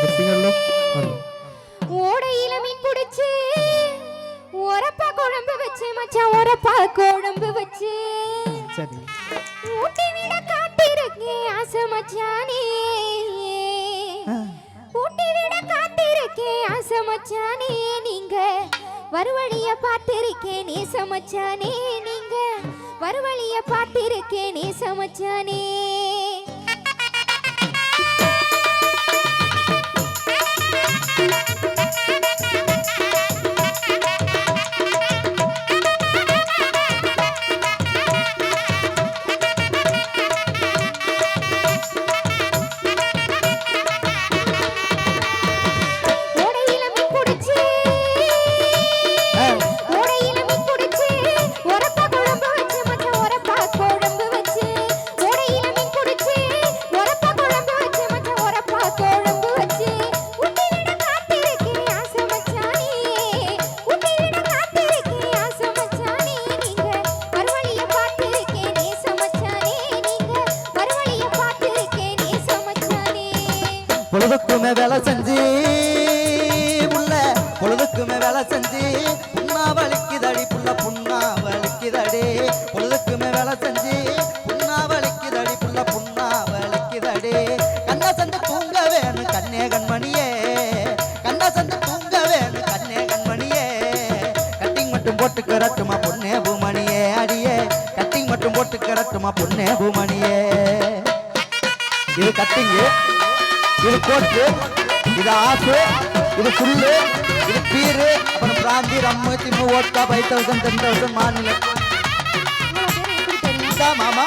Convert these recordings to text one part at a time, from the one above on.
కనిపిస్తుందో ஓடையில மீன் உரப்பா குழம்பு வச்சு மச்சான் உரப்பா குழம்பு வச்சு. சரி. ஊட்டி விட காத்திருக்கேன் ஆசை மச்சானே. ஊட்டி நீங்க வருவழிய பார்த்திருக்கேன் நீ சமைச்சானே நீங்க வருவழிய பார்த்திருக்கேன் நீ சமச்சானே மட்டும் போட்டு கரட்டுமா பொண்ணே பூமணியே அடியே. கட்டிங் மட்டும் போட்டு கரட்டுமா பொண்ணே பூமணியே. இது கட்டிங்கு இது கோட்டு இது ஆசு இது புல்லு இது பீரு. அப்புறம் பிராந்தி ரம்மு திம்மு ஓட்டா ஃபைவ் தௌசண்ட் டென் தௌசண்ட் மாநில இவ்வளவு பேர் எப்படி தெரியும்? இதா மாமா.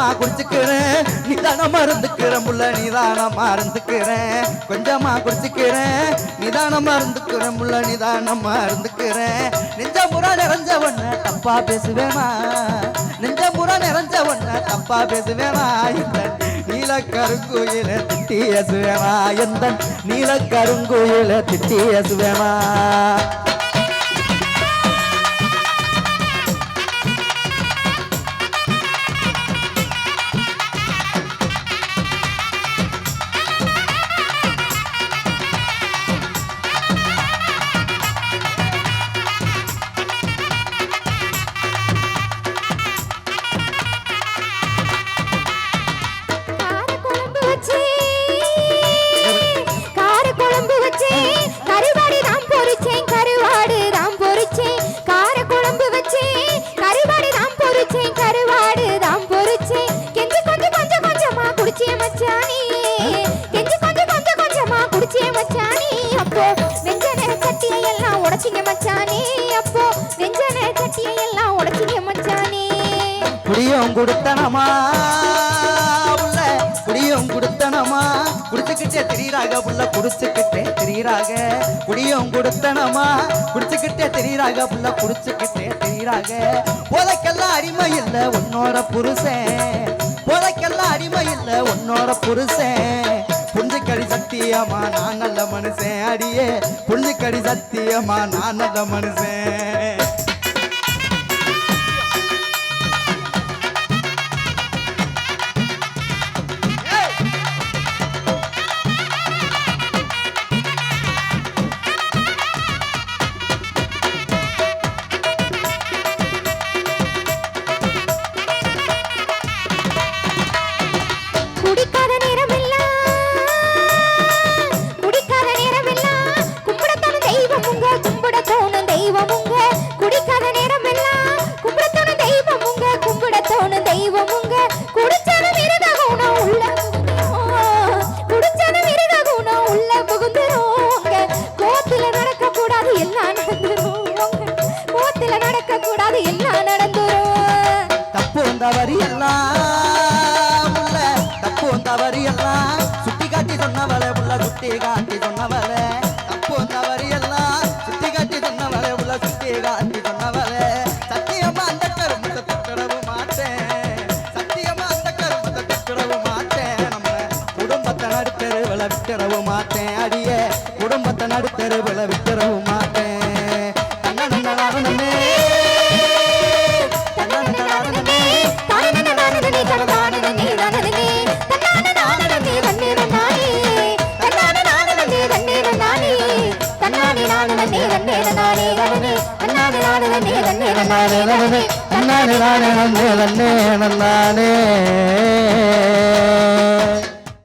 கொஞ்சமா குடிச்சுக்கிறேன். நிதானமா இருந்துக்கிறேன் உள்ள நிதானமா மருந்துக்கிறேன் கொஞ்சமா குடிச்சுக்கிறேன். நிதானமா இருந்துக்கிறேன் உள்ள நிதானமா மருந்துக்கிறேன் நெஞ்ச முறை நிறைஞ்ச ஒண்ணு தப்பா பேசுவேமா நெஞ்ச முறை நிறைஞ்ச ஒண்ணு தப்பா பேசுவேமா இந்த நீல கருங்குயில திட்டி எசுவேமா எந்த நீல கருங்குயில திட்டி குடியும் கொடுத்தனமா? உள்ள குடியும் கொடுத்தனமா? குடிச்சுக்கிட்டே திரியிறாக புள்ள குடிச்சுக்கிட்டே திரியிறாக. குடியும் கொடுத்தனமா? குடிச்சுக்கிட்டே திரியிறாக புள்ள குடிச்சுக்கிட்டே தெரியுறாங்க போதைக்கெல்லாம் அடிமை இல்லை உன்னோட புருஷன் போதைக்கெல்லாம் அடிமை இல்லை உன்னோட புருஷன் புஞ்சுக்கடி சத்தியமா நான் நல்ல மனுஷன் அடியே. புஞ்சுக்கடி சத்தியமா நான் நல்ல மனுஷன். தவறு எல்லாம் சுட்டி காட்டி சொன்னவளே உள்ள சுட்டி காட்டி சொன்னவளே. தப்பு தவறு எல்லாம் சுட்டி காட்டி சொன்னவளே உள்ள சுட்டி காட்டி சொன்னவளே. சத்தியமா அந்த கருமத்தை தொட்டரவு மாட்டேன். சத்தியமா அந்த கருமத்தை தொட்டரவு மாட்டேன். நம்ம குடும்பத்தை நடுத்தருவில் விட்டுறவு மாட்டேன். அடியே குடும்பத்தை நடுத்தருவில் நாடுவே நீ வந்தே நானே வரவே அண்ணாவே நாடுவே நீ வந்தே